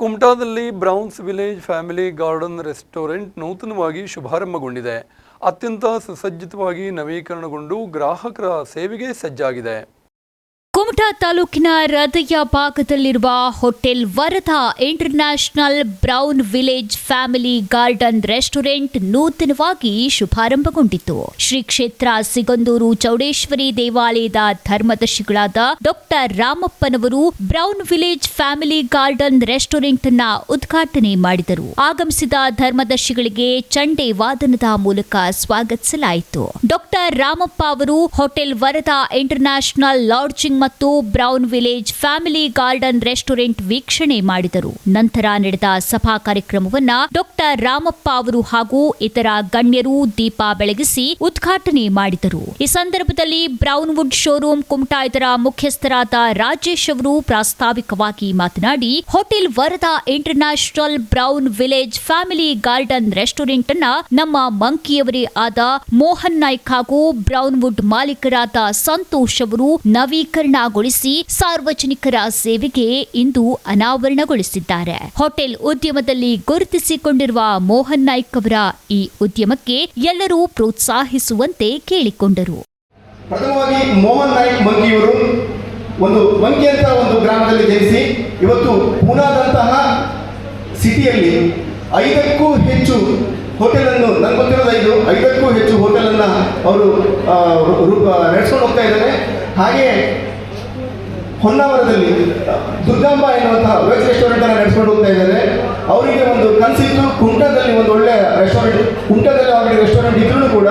ಕುಮಟಾದಲ್ಲಿ Browns village family garden restaurant ನೂತನವಾಗಿ ಶುಭಾರಂಭಗೊಂಡಿದೆ. ಅತ್ಯಂತ ಸುಸಜ್ಜಿತವಾಗಿ ನವೀಕರಣಗೊಂಡು ಗ್ರಾಹಕರ ಸೇವೆಗೆ ಸಜ್ಜಾಗಿದೆ. ಕುಮಟಾ ತಾಲೂಕಿನ ಹೃದಯ ಭಾಗದಲ್ಲಿರುವ hotel Varada international Brown village family garden restaurant ನೂತನವಾಗಿ ಶುಭಾರಂಭಗೊಂಡಿತು. ಶ್ರೀ ಕ್ಷೇತ್ರ ಸಿಗಂದೂರು ಚೌಡೇಶ್ವರಿ ದೇವಾಲಯದ ಧರ್ಮದರ್ಶಿಗಳಾದ ಡಾಕ್ಟರ್ ರಾಮಪ್ಪನವರು ಬ್ರೌನ್ ವಿಲೇಜ್ ಫ್ಯಾಮಿಲಿ ಗಾರ್ಡನ್ ರೆಸ್ಟೋರೆಂಟ್ನ ಉದ್ಘಾಟನೆ ಮಾಡಿದರು. ಆಗಮಿಸಿದ ಧರ್ಮದರ್ಶಿಗಳಿಗೆ ಚಂಡೆ ವಾದನದ ಮೂಲಕ ಸ್ವಾಗತಿಸಲಾಯಿತು. ಡಾಕ್ಟರ್ ರಾಮಪ್ಪ ಅವರು ಹೋಟೆಲ್ ವರದಾ ಇಂಟರ್ನ್ಯಾಷನಲ್ ಲಾಡ್ಜಿಂಗ್ ಮತ್ತು Brown village family garden restaurant ವೀಕ್ಷಣೆ ಮಾಡಿದರು. ನಂತರ ನಡೆದ ಸಭಾ ಕಾರ್ಯಕ್ರಮವನ್ನ ಡಾಕ್ಟರ್ ರಾಮಪ್ಪ ಅವರು ಹಾಗೂ ಇತರ ಗಣ್ಯರು ದೀಪ ಬೆಳಗಿಸಿ ಉದ್ಘಾಟನೆ ಮಾಡಿದರು. ಈ ಸಂದರ್ಭದಲ್ಲಿ ಬ್ರೌನ್ವುಡ್ ಶೋರೂಂ ಶೋರೂಮ್ ಕುಮಟಾ ಇದರ ಮುಖ್ಯಸ್ಥರಾದ ರಾಜೇಶ್ ಅವರು ಪ್ರಾಸ್ತಾವಿಕವಾಗಿ ಮಾತನಾಡಿ, hotel Varada international Brown village family garden restaurant ಅನ್ನ ನಮ್ಮ ಮಂಕಿಯವರೇ ಆದ ಮೋಹನ್ ನಾಯ್ಕ್ ಹಾಗೂ ಬ್ರೌನ್ವುಡ್ ಮಾಲೀಕರಾದ ಸಂತೋಷ್ ಅವರು ನವೀಕರಣಗೊಳಿಸಿ ಸಾರ್ವಜನಿಕರ ಸೇವೆಗೆ ಇಂದು ಅನಾವರಣಗೊಳಿಸಿದ್ದಾರೆ. ಹೋಟೆಲ್ ಉದ್ಯಮದಲ್ಲಿ ಗುರುತಿಸಿಕೊಂಡಿರುವ ಮೋಹನ್ ನಾಯ್ಕ್ ಅವರ ಈ ಉದ್ಯಮಕ್ಕೆ ಎಲ್ಲರೂ ಪ್ರೋತ್ಸಾಹಿಸುವಂತೆ ಕೇಳಿಕೊಂಡರು. ಪ್ರಥಮವಾಗಿ ಮೋಹನ್ ನಾಯ್ಕ್ ಮಂಕಿಯವರು ಒಂದು ಮಂಕಿ ಅಂತ ಒಂದು ಗ್ರಾಮದಲ್ಲಿ ಜನಿಸಿ ಇವತ್ತು ಪೂನಾದಂತಹ ಸಿಟಿಯಲ್ಲಿ ಐದಕ್ಕೂ ಹೆಚ್ಚು ಹೋಟೆಲನ್ನು ನನಗೆ ಗೊತ್ತಿರೋದು ಐದು, ಐದಕ್ಕೂ ಹೆಚ್ಚು ಹೋಟೆಲನ್ನು ಅವರು ನಡೆಸ್ಕೊಂಡು ಹೋಗ್ತಾ ಇದ್ದಾರೆ. ಹಾಗೆ ಹೊನ್ನಾವರದಲ್ಲಿ ದುರ್ಗಾಂಬ ಎನ್ನುವಂತಹ ವೆಜ್ ರೆಸ್ಟೋರೆಂಟ್ ಅನ್ನು ನಡೆಸ್ಕೊಂಡು ಹೋಗ್ತಾ ಇದ್ದಾರೆ. ಅವರಿಗೆ ಒಂದು ಕನಸಿತ್ತು. ಕುಂಟದಲ್ಲಿ ಒಂದು ಒಳ್ಳೆ ರೆಸ್ಟೋರೆಂಟ್ ಕುಂಟದಲ್ಲಿ ಅವರಿಗೆ ರೆಸ್ಟೋರೆಂಟ್ ಇದ್ರೂ ಕೂಡ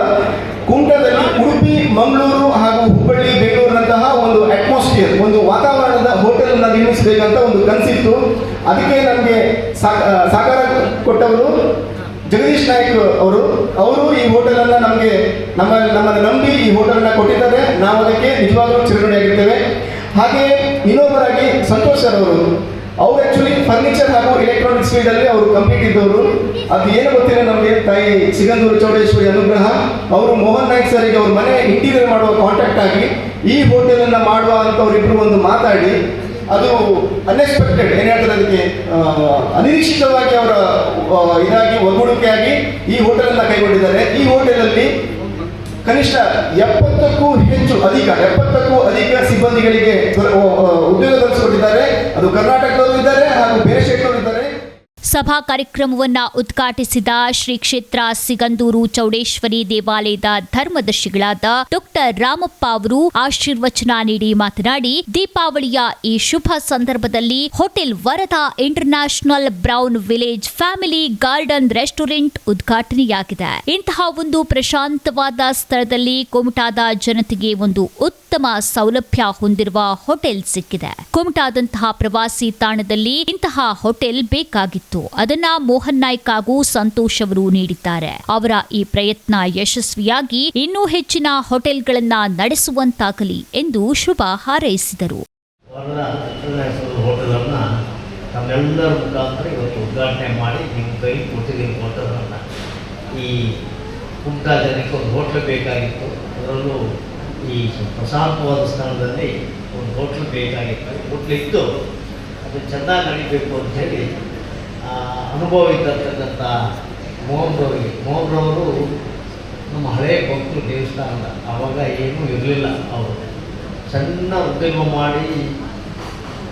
ಕುಂಟದಲ್ಲಿ ಉಡುಪಿ, ಮಂಗಳೂರು ಹಾಗೂ ಹುಬ್ಬಳ್ಳಿ, ಬೆಂಗಳೂರಿನಂತಹ ಒಂದು ಅಟ್ಮಾಸ್ಫಿಯರ್ ಒಂದು ವಾತಾವರಣದ ಹೋಟೆಲ್ ಅನ್ನು ನಿರ್ಮಿಸಬೇಕಂತ ಒಂದು ಕನಸಿತ್ತು. ಅದಕ್ಕೆ ನಮಗೆ ಸಾಕಾರ ಕೊಟ್ಟವರು ಜಗದೀಶ್ ನಾಯ್ಕ್ ಅವರು. ಅವರು ಈ ಹೋಟೆಲ್ ಅನ್ನ ನಮಗೆ ನಮ್ಮ, ನಮ್ಮನ್ನು ನಂಬಿ ಈ ಹೋಟೆಲ್ ಅನ್ನ ಕೊಟ್ಟಿದ್ದಾರೆ. ನಾವು ಅದಕ್ಕೆ ನಿಜವಾಗ್ಲೂ ಹಾಗೆ ಇನ್ನೊಬ್ಬರಾಗಿ ಸಂತೋಷ್ ಸರ್ ಅವರು. ಅವ್ರು ಆಕ್ಚುಲಿ ಫರ್ನಿಚರ್ ಹಾಗೂ ಎಲೆಕ್ಟ್ರಾನಿಕ್ಸ್ ಫೀಲ್ಡ್ ಅಲ್ಲಿ ಅವರು ಕಂಪ್ಲೀಟ್ ಇದ್ದವರು. ಅದು ಏನು ಗೊತ್ತಿಲ್ಲ ನಮಗೆ. ತಾಯಿ ಸಿಗಂದೂರು ಚೌಡೇಶ್ವರಿ ಅನುಗ್ರಹ. ಅವರು ಮೋಹನ್ ನಾಯ್ಕ್ ಸರಿಗೆ ಅವ್ರ ಮನೆ ಇಂಟೀರಿಯರ್ ಮಾಡುವ ಕಾಂಟ್ಯಾಕ್ಟ್ ಆಗಿ ಈ ಹೋಟೆಲ್ ಅನ್ನ ಮಾಡುವ ಅಂತ ಅವರಿಬ್ರು ಒಂದು ಮಾತಾಡಿ, ಅದು ಅನ್ಎಕ್ಸ್ಪೆಕ್ಟೆಡ್ ಏನು ಹೇಳ್ತಾರೆ ಅದಕ್ಕೆ ಅನಿರೀಕ್ಷಿತವಾಗಿ ಅವರ ಇದಾಗಿ ಒಗ್ಗೂಡಿಕೆಯಾಗಿ ಈ ಹೋಟೆಲ್ ಅನ್ನ ಕೈಗೊಂಡಿದ್ದಾರೆ. ಈ ಹೋಟೆಲಲ್ಲಿ ಕನಿಷ್ಠ ಎಪ್ಪತ್ತಕ್ಕೂ ಹೆಚ್ಚು ಅಧಿಕ, ಎಪ್ಪತ್ತಕ್ಕೂ ಅಧಿಕ ಸಿಬ್ಬಂದಿಗಳಿಗೆ ಉದ್ಯೋಗ ದೊರಕಿಸಿಕೊಟ್ಟಿದ್ದಾರೆ ಅದು ಕರ್ನಾಟಕದವರು ಇದ್ದಾರೆ ಹಾಗೂ ಬೇರೆ ಸ್ಟೇಟ್ನವರು ಇದ್ದಾರೆ. ಸಭಾ ಕಾರ್ಯಕ್ರಮವನ್ನ ಉದ್ಘಾಟಿಸಿದ ಶ್ರೀ ಕ್ಷೇತ್ರ ಸಿಗಂದೂರು ಚೌಡೇಶ್ವರಿ ದೇವಾಲಯದ ಧರ್ಮದರ್ಶಿಗಳಾದ ಡಾಕ್ಟರ್ ರಾಮಪ್ಪ ಅವರು ಆಶೀರ್ವಚನ ನೀಡಿ ಮಾತನಾಡಿ, ದೀಪಾವಳಿಯ ಈ ಶುಭ ಸಂದರ್ಭದಲ್ಲಿ hotel Varada international Brown village family garden restaurant ಉದ್ಘಾಟನೆಯಾಗಿದೆ. ಇಂತಹ ಒಂದು ಪ್ರಶಾಂತವಾದ ಸ್ಥಳದಲ್ಲಿ ಕುಮಟಾದ ಜನತೆಗೆ ಒಂದು ಉತ್ತಮ ಸೌಲಭ್ಯ ಹೊಂದಿರುವ ಹೋಟೆಲ್ ಸಿಕ್ಕಿದೆ. ಕುಮಟಾದಂತಹ ಪ್ರವಾಸಿ ತಾಣದಲ್ಲಿ ಇಂತಹ ಹೋಟೆಲ್ ಬೇಕಾಗಿತ್ತು. ಅದನ್ನ ಮೋಹನ್ ನಾಯ್ಕ್ ಹಾಗೂ ಸಂತೋಷ್ ಅವರು ನೀಡಿದ್ದಾರೆ. ಅವರ ಈ ಪ್ರಯತ್ನ ಯಶಸ್ವಿಯಾಗಿ ಇನ್ನೂ ಹೆಚ್ಚಿನ ಹೋಟೆಲ್ಗಳನ್ನ ನಡೆಸುವಂತಾಗಲಿ ಎಂದು ಶುಭ ಹಾರೈಸಿದರು. ತಮ್ಮೆಲ್ಲರ ಇವತ್ತು ಉದ್ಘಾಟನೆ ಮಾಡಿ ಈ ಪುಟ್ಟ ಜನಕ್ಕೆ ಒಂದು ಬೇಕಾಗಿತ್ತು. ಅದರಲ್ಲೂ ಈ ಪ್ರಶಾಂತವಾದ ಸ್ಥಳದಲ್ಲಿ ಒಂದು ಹೋಟ್ಲ್ ಬೇಕಾಗಿತ್ತು. ಹೋಟ್ಲ್ ಇತ್ತು. ಅದು ಚೆನ್ನಾಗಿ ನಡೀಬೇಕು ಅಂತ ಹೇಳಿ ಅನುಭವ ಇದ್ದಂತಕ್ಕಂಥ ಮೋಹನ್ರವರಿಗೆ. ಮೋಹನ್ರವರು ನಮ್ಮ ಹಳೆಯ ಭಕ್ತರು ದೇವಸ್ಥಾನದ ಆವಾಗ ಏನೂ ಇರಲಿಲ್ಲ ಅವರು. ಸಣ್ಣ ಉದ್ಯಮ ಮಾಡಿ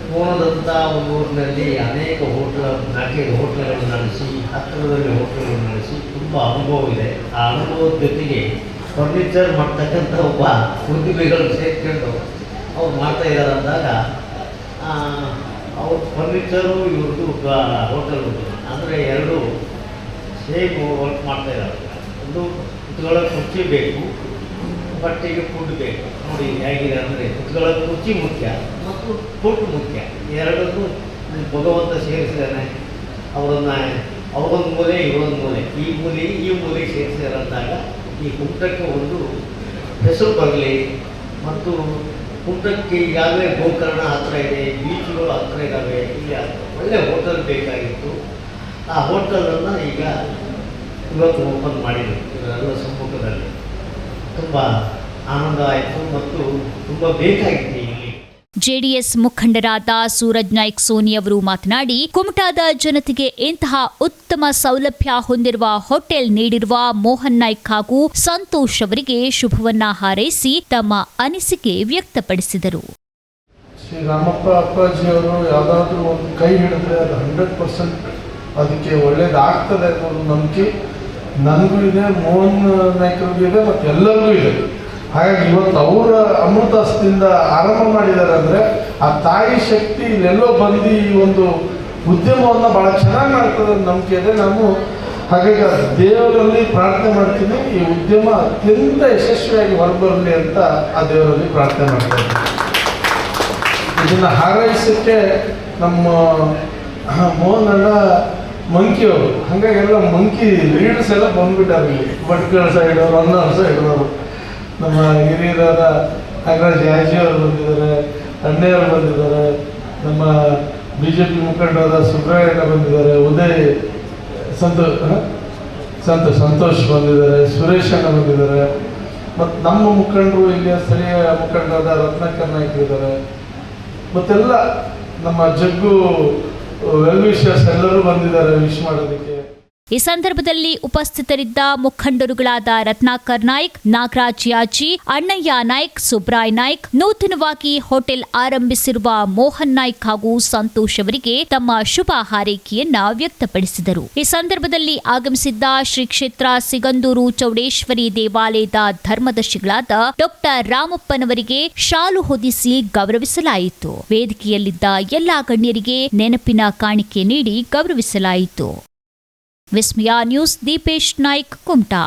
ಕೋಣದಂಥ ಒಂದು ಊರಿನಲ್ಲಿ ಅನೇಕ ಹೋಟ್ಲ, ನಾಲ್ಕೈದು ಹೋಟ್ಲುಗಳನ್ನು ನಡೆಸಿ, ಹತ್ತಿರದಲ್ಲಿ ಹೋಟ್ಲುಗಳನ್ನು ನಡೆಸಿ ತುಂಬ ಅನುಭವ ಇದೆ. ಆ ಅನುಭವದ ಜೊತೆಗೆ ಫರ್ನಿಚರ್ ಮಾಡ್ತಕ್ಕಂಥ ಒಬ್ಬ ಉದ್ಯಮಿಗಳನ್ನು ಸೇರ್ಕೊಂಡು ಅವ್ರು ಮಾಡ್ತಾ ಇದ್ದಾರೆ ಅಂದಾಗ ಅವ್ರ ಫರ್ನಿಚರು ಇವ್ರದ್ದು ಹೋಟೆಲ್ ಅಂದರೆ ಎರಡು ಸೇಮ್ ವರ್ಕ್ ಮಾಡ್ತಾ ಇದ್ದಾರೆ. ಒಂದು ಕುತ್ಕೊಳ್ಳೋ ಕುರ್ಚಿ ಬೇಕು, ಬಟ್ಟೆಗೆ ಫುಡ್ ಬೇಕು. ನೋಡಿ ಹೇಗಿದೆ ಅಂದರೆ ಕುತ್ಕೊಳ್ಳೋ ಕುರ್ಚಿ ಮುಖ್ಯ, ಮತ್ತು ಫುಡ್ ಮುಖ್ಯ. ಎರಡನ್ನೂ ಭಗವಂತ ಸೇರಿಸಿದ್ದಾನೆ. ಅವರನ್ನು, ಅವರೊಂದು ಮೂಲೆ, ಇವರೊಂದು ಮೂಲೆ. ಈ ಮೂಲೆ ಈ ಮೂಲೆ ಸೇರಿಸಿದ್ದಾರೆ ಈ ಕುಂಟಕ್ಕೆ ಒಂದು ಹೆಸರು ಬರಲಿ. ಮತ್ತು ಕುಂಟಕ್ಕೆ ಈಗಾಗಲೇ ಗೋಕರ್ಣ ಹತ್ರ ಇದೆ ಬೀಚ್ಗಳು ಹತ್ತಿರ ಇದ್ದಾವೆ. ಇಲ್ಲಿ ಒಳ್ಳೆ ಹೋಟೆಲ್ ಬೇಕಾಗಿತ್ತು. ಆ ಹೋಟೆಲನ್ನು ಈಗ ಇವತ್ತು ಓಪನ್ ಮಾಡಿದರು. ಇವರೆಲ್ಲ ಸಮ್ಮುಖದಲ್ಲಿ. ತುಂಬ ಆನಂದ ಆಯಿತು ಮತ್ತು ತುಂಬ ಬೇಕಾಗಿತ್ತು ಇಲ್ಲಿ. ಜೆಡಿಎಸ್ ಮುಖಂಡರಾದ ಸೂರಜ್ ನಾಯ್ಕ್ ಸೋನಿ ಅವರು ಮಾತನಾಡಿ, ಕುಮಟಾದ ಜನತೆಗೆ ಇಂತಹ ಉತ್ತಮ ಸೌಲಭ್ಯ ಹೊಂದಿರುವ ಹೋಟೆಲ್ ನೀಡಿರುವ ಮೋಹನ್ ನಾಯ್ಕ್ ಹಾಗೂ ಸಂತೋಷ್ ಅವರಿಗೆ ಶುಭವನ್ನ ಹಾರೈಸಿ ತಮ್ಮ ಅನಿಸಿಕೆ ವ್ಯಕ್ತಪಡಿಸಿದರು. ರಾಮಪ್ಪ ಅಪ್ಪಾಜಿಯವರು ಯಾವುದಾದ್ರೂ ಒಂದು ಕೈ ಹಿಡಿದ್ರೆ ಅದು ಹಂಡ್ರೆಡ್ ಪರ್ಸೆಂಟ್ ಅದಕ್ಕೆ ಒಳ್ಳೇದಾಗ್ತದೆ ಅನ್ನೋದು ನಂಬಿಕೆ ನನಗೂ ಇದೆ, ಮೋಹನ್ ನಾಯ್ಕರಿಗೂ ಇದೆ, ಮತ್ತು ಎಲ್ಲರಿಗೂ ಇದೆ. ಹಾಗಾಗಿ ಇವತ್ತು ಅವರ ಅಮೃತಸ್ತಿಂದ ಆರಂಭ ಮಾಡಿದ್ದಾರೆ ಅಂದರೆ ಆ ತಾಯಿ ಶಕ್ತಿ ಇಲ್ಲೆಲ್ಲೋ ಬಂದು ಈ ಒಂದು ಉದ್ಯಮವನ್ನು ಭಾಳ ಚೆನ್ನಾಗಿ ಮಾಡ್ತದೆ ನಂಬಿಕೆ ಇದೆ ನಾನು ಹಾಗಾಗಿ ದೇವರಲ್ಲಿ ಪ್ರಾರ್ಥನೆ ಮಾಡ್ತೀನಿ, ಈ ಉದ್ಯಮ ಅತ್ಯಂತ ಯಶಸ್ವಿಯಾಗಿ ಹೊರಬರಲಿ ಅಂತ ಆ ದೇವರಲ್ಲಿ ಪ್ರಾರ್ಥನೆ ಮಾಡ್ತಾ ಇದ್ದೀನಿ. ಇದನ್ನು ಹಾರೈಸಕ್ಕೆ ನಮ್ಮ ಮೋಹನ್ ಮಂಕಿ ಅವರು. ಹಾಗಾಗಿ ಎಲ್ಲ ಮಂಕಿ ಲೀಡರ್ಸ್ ಎಲ್ಲ ಬಂದ್ಬಿಟ್ಟಾರೆ ಇಲ್ಲಿ. ಭಟ್ಕಳ ಸೈಡ್ ಅವರು, ಅನ್ನೋರ್ ಸೈಡ್ ಅವರು. ನಮ್ಮ ಹಿರಿಯರಾದ ನಾಗರಾಜ್ ಯಾಜಿ ಅವರು ಬಂದಿದ್ದಾರೆ ಅಣ್ಣೆಯವರು ಬಂದಿದ್ದಾರೆ, ನಮ್ಮ ಬಿ ಜೆ ಪಿ ಮುಖಂಡರಾದ ಸುಬ್ರಹ್ಮಣ್ಯ ಬಂದಿದ್ದಾರೆ, ಉದಯ್, ಸಂತೋ ಸಂತ, ಸಂತೋಷ್ ಸಂತೋಷ್ ಬಂದಿದ್ದಾರೆ, ಸುರೇಶ್ ಅಣ್ಣ ಬಂದಿದ್ದಾರೆ. ಮತ್ತು ನಮ್ಮ ಮುಖಂಡರು ಇಲ್ಲಿಯ ಸ್ಥಳೀಯ ಮುಖಂಡರಾದ ರತ್ನಾಕರ್ ನಾಯ್ಕ ಇದ್ದಾರೆ. ಮತ್ತೆಲ್ಲ ನಮ್ಮ ಜಗ್ಗು ವೆಲ್ ಎಲ್ಲರೂ ಬಂದಿದ್ದಾರೆ ವಿಶ್ ಮಾಡೋದಕ್ಕೆ. ಈ ಸಂದರ್ಭದಲ್ಲಿ ಉಪಸ್ಥಿತರಿದ್ದ ಮುಖಂಡರುಗಳಾದ ರತ್ನಾಕರ್ ನಾಯ್ಕ್, ನಾಗರಾಜ್ ಯಾಜಿ, ಅಣ್ಣಯ್ಯ ನಾಯ್ಕ್, ಸುಬ್ರಾಯ್ ನಾಯ್ಕ್, ನೂತನವಾಗಿ ಹೋಟೆಲ್ ಆರಂಭಿಸಿರುವ ಮೋಹನ್ ನಾಯ್ಕ್ ಹಾಗೂ ಸಂತೋಷ್ ಅವರಿಗೆ ತಮ್ಮ ಶುಭ ಹಾರೈಕೆಯನ್ನ ವ್ಯಕ್ತಪಡಿಸಿದರು. ಈ ಸಂದರ್ಭದಲ್ಲಿ ಆಗಮಿಸಿದ್ದ ಶ್ರೀ ಕ್ಷೇತ್ರ ಸಿಗಂದೂರು ಚೌಡೇಶ್ವರಿ ದೇವಾಲಯದ ಧರ್ಮದರ್ಶಿಗಳಾದ ಡಾಕ್ಟರ್ ರಾಮಪ್ಪನವರಿಗೆ ಶಾಲು ಹೊದಿಸಿ ಗೌರವಿಸಲಾಯಿತು. ವೇದಿಕೆಯಲ್ಲಿದ್ದ ಎಲ್ಲಾ ಗಣ್ಯರಿಗೆ ನೆನಪಿನ ಕಾಣಿಕೆ ನೀಡಿ ಗೌರವಿಸಲಾಯಿತು. ವಿಸ್ಮಯ ನ್ಯೂಸ್ ದೀಪೇಶ್ ನಾಯ್ಕ್ ಕುಮಟಾ.